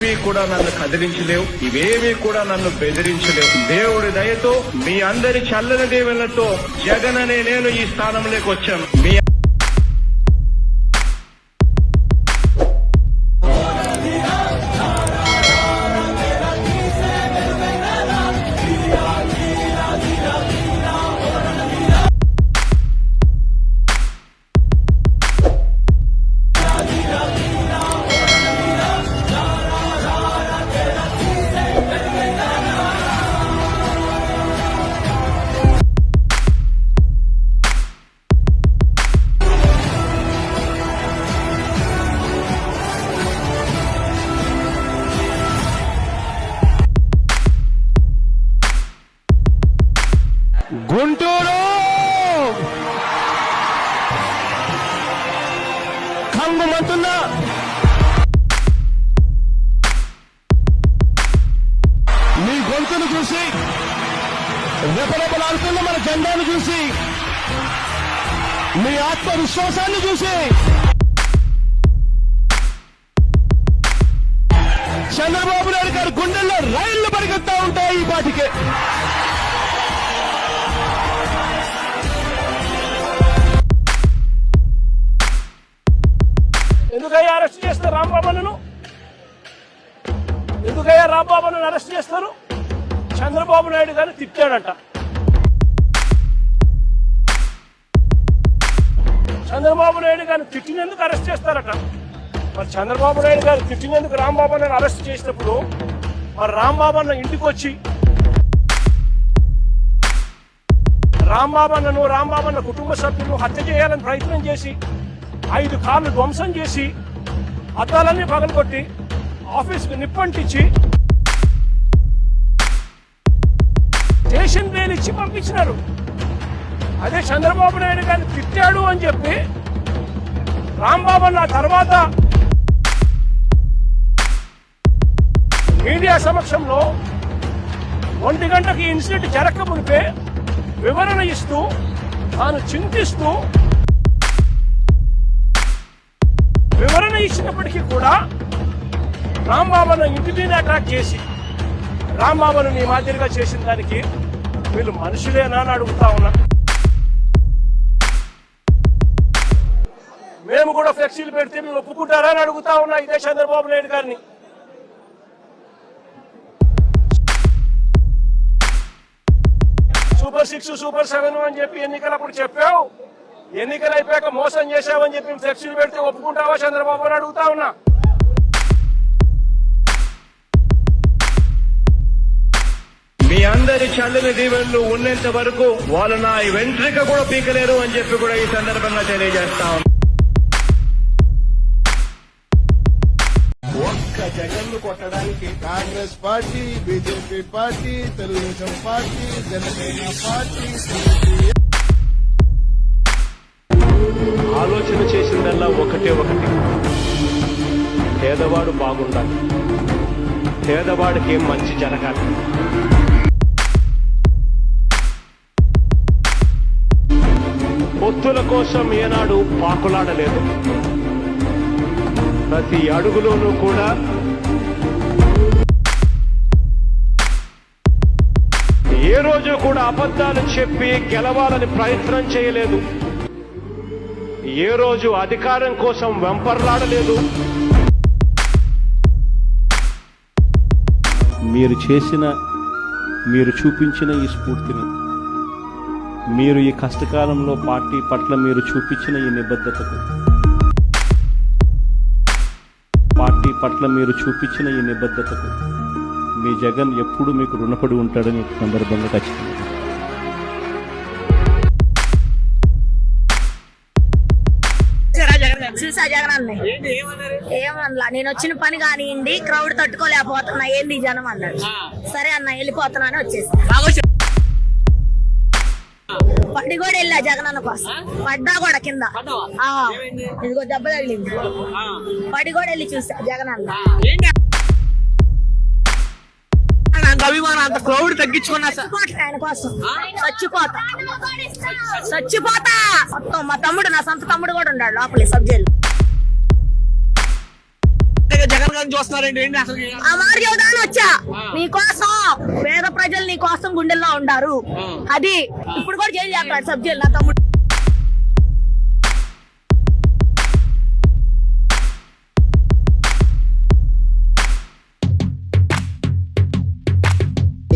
ఇవేవి కూడా నన్ను కదిలించలేవు ఇవేవి కూడా నన్ను బెదిరించలేవు. దేవుడి దయతో మీ అందరి చల్లని దేవులతో జగన్ అనే నేను ఈ స్థానంలోకి వచ్చాను. మీ గుంటూరు! కంగుమంటుందా మీ గొంతును చూసి రెపరెపలాడుతున్న మన జెండాను చూసి మీ ఆత్మవిశ్వాసాన్ని చూసి చంద్రబాబు నాయుడు గారి గుండెల్లో రైళ్ళు పరిగెత్తా ఉంటాయి ఈ పాటికే. అరెస్ట్ రాంబాబును ఎందుకయ్యా రాంబాబును అరెస్ట్ చేస్తారు? చంద్రబాబు నాయుడు గారిని తిట్టాడంట. చంద్రబాబు నాయుడు గారిని తిట్టినందుకు అరెస్ట్ చేస్తారట. మరి చంద్రబాబు నాయుడు గారు తిట్టినందుకు రాంబాబు నాయుడు అరెస్ట్ చేసినప్పుడు మరి రాంబాబు అన్న ఇంటికి వచ్చి రాంబాబన్నను రాంబాబన్న కుటుంబ సభ్యులను హత్య చేయాలని ప్రయత్నం చేసి ఐదు కార్లు ధ్వంసం చేసి అద్దాలన్నీ పగలగొట్టి ఆఫీస్కి నిప్పంటించి స్టేషన్ బెయిల్ ఇచ్చి పంపించినారు. అదే చంద్రబాబు నాయుడు గారిని తిట్టాడు అని చెప్పి రాంబాబు అన్న తర్వాత మీడియా సమక్షంలో ఒంటి గంటకి ఇన్సిడెంట్ జరగక మునిపే వివరణ ఇస్తూ తాను చింతిస్తూ వివరణ ఇచ్చినప్పటికీ కూడా రాంబాబును ఇంటి మీద అటాక్ చేసి రాంబాబును మీ మాదిరిగా చేసిన దానికి వీళ్ళు మనుషులేనా అని అడుగుతా ఉన్నా. మేము కూడా ఫ్లెక్సీలు పెడితే మీరు ఒప్పుకుంటారా అని అడుగుతా ఉన్నా ఇదే చంద్రబాబు నాయుడు గారిని. సూపర్ సిక్స్ సూపర్ సెవెన్ అని చెప్పి ఎన్నికలప్పుడు చెప్పావు. ఎన్నికలు అయిపోయాక మోసం చేశావని చెప్పి ఫ్లెక్సీలు పెడితే ఒప్పుకుంటావా చంద్రబాబు అని అడుగుతా ఉన్నా మీ అందరి చల్లని దీవెనలు ఉన్నంత వరకు వాళ్ళు నా వెంట్రిక కూడా పీకలేరు అని చెప్పి కూడా ఈ సందర్భంగా తెలియజేస్తా ఉన్నాను. ఒక్క జగన్ను కొట్టడానికి Congress party BJP party Telugu Desam party Janasena party ఆలోచన చేసిందల్లా ఒకటే ఒకటి. పేదవాడు బాగుండాలి. పేదవాడికి ఏం మంచి జరగాలి. పొత్తుల కోసం ఏనాడు పాకులాడలేదు. ప్రతి అడుగులోనూ కూడా ఏ రోజు కూడా అబద్ధాలు చెప్పి గెలవాలని ప్రయత్నం చేయలేదు. ఏ రోజు అధికారం కోసం వెంపర్లాడలేదు. మీరు చేసిన మీరు చూపించిన ఈ స్ఫూర్తిని మీరు ఈ కష్టకాలంలో పార్టీ పట్ల మీరు చూపించిన ఈ నిబద్ధతకు పార్టీ పట్ల మీరు చూపించిన ఈ నిబద్ధతకు మీ జగన్ ఎప్పుడు మీకు రుణపడి ఉంటాడని సందర్భంగా ఖచ్చితంగా జగన్ చూసా జగన్ అన్న ఏమనలా నేను వచ్చిన పని కానివ్వండి క్రౌడ్ తట్టుకోలేకపోతున్నా ఏంది జనం అన్నాడు సరే అన్న వెళ్ళిపోతున్నా అని వచ్చేసి. పడి కూడా వెళ్ళా జగన్ అన్న కోసం పడ్డా కూడా కింద. ఇదిగో దెబ్బ తగిలింది. పడి కూడా వెళ్ళి చూసా జగన్ అన్న అంత అభిమానం అంత క్రౌడ్ తగ్గించుకున్నా సార్ చచ్చిపోతా ఆయన కోసం. చచ్చిపోతా. చచ్చిపోతా. మొత్తం మా తమ్ముడు నా సొంత తమ్ముడు కూడా ఉన్నాడు లోపలి సబ్జెక్ట్ చూస్తున్నారండి. ఏంటి అసలు చెబుదాని వచ్చా. నీ కోసం పేద ప్రజలు నీ కోసం గుండెల్లో ఉండారు. అది ఇప్పుడు కూడా జైలు చేస్తాడు సబ్ జైలు నా తమ్ముడు.